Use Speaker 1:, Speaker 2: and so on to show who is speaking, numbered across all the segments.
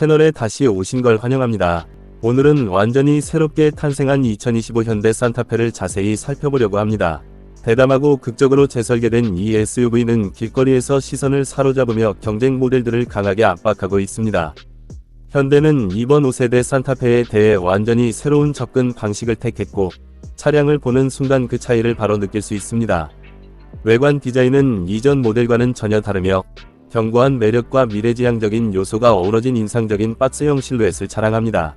Speaker 1: 채널에 다시 오신 걸 환영합니다. 오늘은 완전히 새롭게 탄생한 2025 현대 산타페를 자세히 살펴보려고 합니다. 대담하고 극적으로 재설계된 이 SUV는 길거리에서 시선을 사로잡으며 경쟁 모델들을 강하게 압박하고 있습니다. 현대는 이번 5세대 산타페에 대해 완전히 새로운 접근 방식을 택했고 차량을 보는 순간 그 차이를 바로 느낄 수 있습니다. 외관 디자인은 이전 모델과는 전혀 다르며 견고한 매력과 미래지향적인 요소가 어우러진 인상적인 박스형 실루엣을 자랑합니다.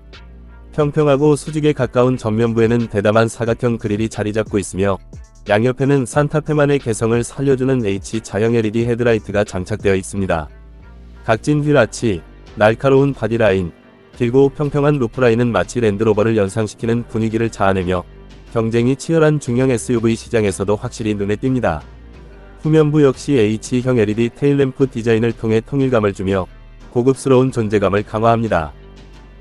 Speaker 1: 평평하고 수직에 가까운 전면부에는 대담한 사각형 그릴이 자리 잡고 있으며 양옆에는 산타페만의 개성을 살려주는 H 자형 LED 헤드라이트가 장착되어 있습니다. 각진 휠 아치, 날카로운 바디라인, 길고 평평한 루프라인은 마치 랜드로버를 연상시키는 분위기를 자아내며 경쟁이 치열한 중형 SUV 시장에서도 확실히 눈에 띕니다. 후면부 역시 H형 LED 테일램프 디자인을 통해 통일감을 주며 고급스러운 존재감을 강화합니다.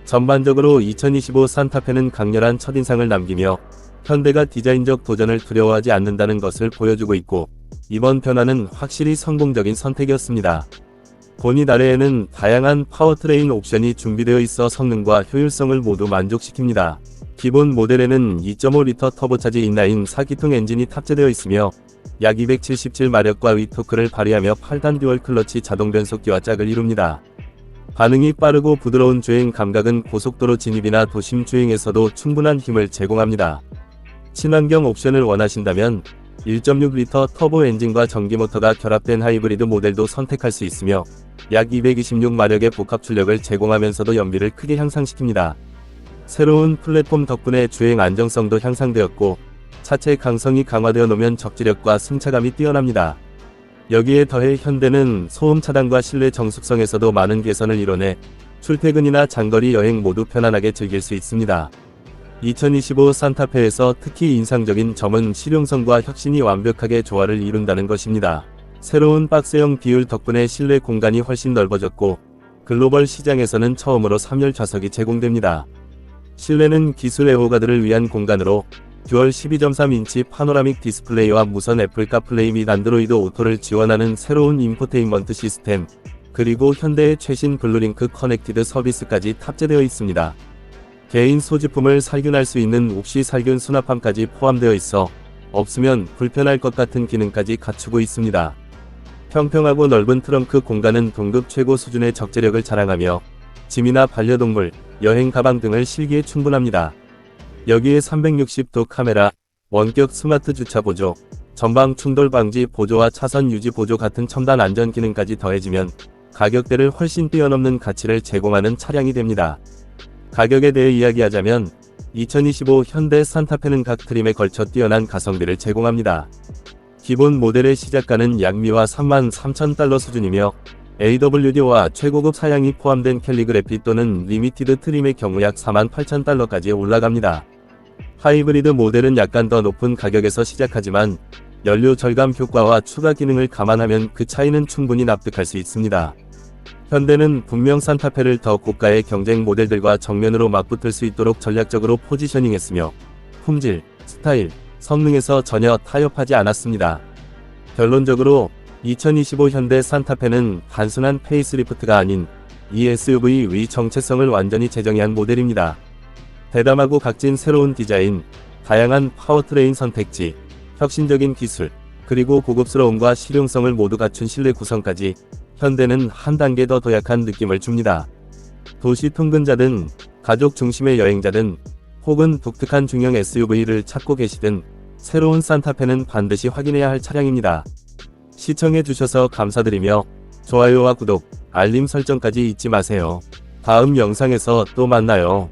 Speaker 1: 전반적으로 2025 산타페는 강렬한 첫인상을 남기며 현대가 디자인적 도전을 두려워하지 않는다는 것을 보여주고 있고 이번 변화는 확실히 성공적인 선택이었습니다. 본닛 아래에는 다양한 파워트레인 옵션이 준비되어 있어 성능과 효율성을 모두 만족시킵니다. 기본 모델에는 2.5리터 터보차지 인라인 4기통 엔진이 탑재되어 있으며 약 277마력과 위토크를 발휘하며 8단 듀얼 클러치 자동 변속기와 짝을 이룹니다. 반응이 빠르고 부드러운 주행 감각은 고속도로 진입이나 도심 주행에서도 충분한 힘을 제공합니다. 친환경 옵션을 원하신다면 1.6리터 터보 엔진과 전기 모터가 결합된 하이브리드 모델도 선택할 수 있으며 약 226마력의 복합 출력을 제공하면서도 연비를 크게 향상시킵니다. 새로운 플랫폼 덕분에 주행 안정성도 향상되었고 차체 강성이 강화되어 놓으면 적지력과 승차감이 뛰어납니다. 여기에 더해 현대는 소음 차단과 실내 정숙성에서도 많은 개선을 이뤄내 출퇴근이나 장거리 여행 모두 편안하게 즐길 수 있습니다. 2025 산타페에서 특히 인상적인 점은 실용성과 혁신이 완벽하게 조화를 이룬다는 것입니다. 새로운 박스형 비율 덕분에 실내 공간이 훨씬 넓어졌고 글로벌 시장에서는 처음으로 3열 좌석이 제공됩니다. 실내는 기술 애호가들을 위한 공간으로 듀얼 12.3인치 파노라믹 디스플레이와 무선 애플 카플레이 및 안드로이드 오토를 지원하는 새로운 인포테인먼트 시스템, 그리고 현대의 최신 블루링크 커넥티드 서비스까지 탑재되어 있습니다. 개인 소지품을 살균할 수 있는 옵시 살균 수납함까지 포함되어 있어 없으면 불편할 것 같은 기능까지 갖추고 있습니다. 평평하고 넓은 트렁크 공간은 동급 최고 수준의 적재력을 자랑하며 짐이나 반려동물, 여행 가방 등을 실기에 충분합니다. 여기에 360도 카메라, 원격 스마트 주차 보조, 전방 충돌 방지 보조와 차선 유지 보조 같은 첨단 안전 기능까지 더해지면 가격대를 훨씬 뛰어넘는 가치를 제공하는 차량이 됩니다. 가격에 대해 이야기하자면 2025 현대 산타페는 각 트림에 걸쳐 뛰어난 가성비를 제공합니다. 기본 모델의 시작가는 약미와 3만 3천 달러 수준이며 AWD와 최고급 사양이 포함된 캘리그래피 또는 리미티드 트림의 경우 약 4만 8천 달러까지 올라갑니다. 하이브리드 모델은 약간 더 높은 가격에서 시작하지만 연료 절감 효과와 추가 기능을 감안하면 그 차이는 충분히 납득할 수 있습니다. 현대는 분명 산타페를 더 고가의 경쟁 모델들과 정면으로 맞붙을 수 있도록 전략적으로 포지셔닝했으며 품질, 스타일, 성능에서 전혀 타협하지 않았습니다. 결론적으로 2025 현대 산타페는 단순한 페이스리프트가 아닌 이 SUV의 정체성을 완전히 재정의한 모델입니다. 대담하고 각진 새로운 디자인, 다양한 파워트레인 선택지, 혁신적인 기술, 그리고 고급스러움과 실용성을 모두 갖춘 실내 구성까지 현대는 한 단계 더 도약한 느낌을 줍니다. 도시 통근자든 가족 중심의 여행자든 혹은 독특한 중형 SUV를 찾고 계시든 새로운 산타페는 반드시 확인해야 할 차량입니다. 시청해 주셔서 감사드리며 좋아요와 구독, 알림 설정까지 잊지 마세요. 다음 영상에서 또 만나요.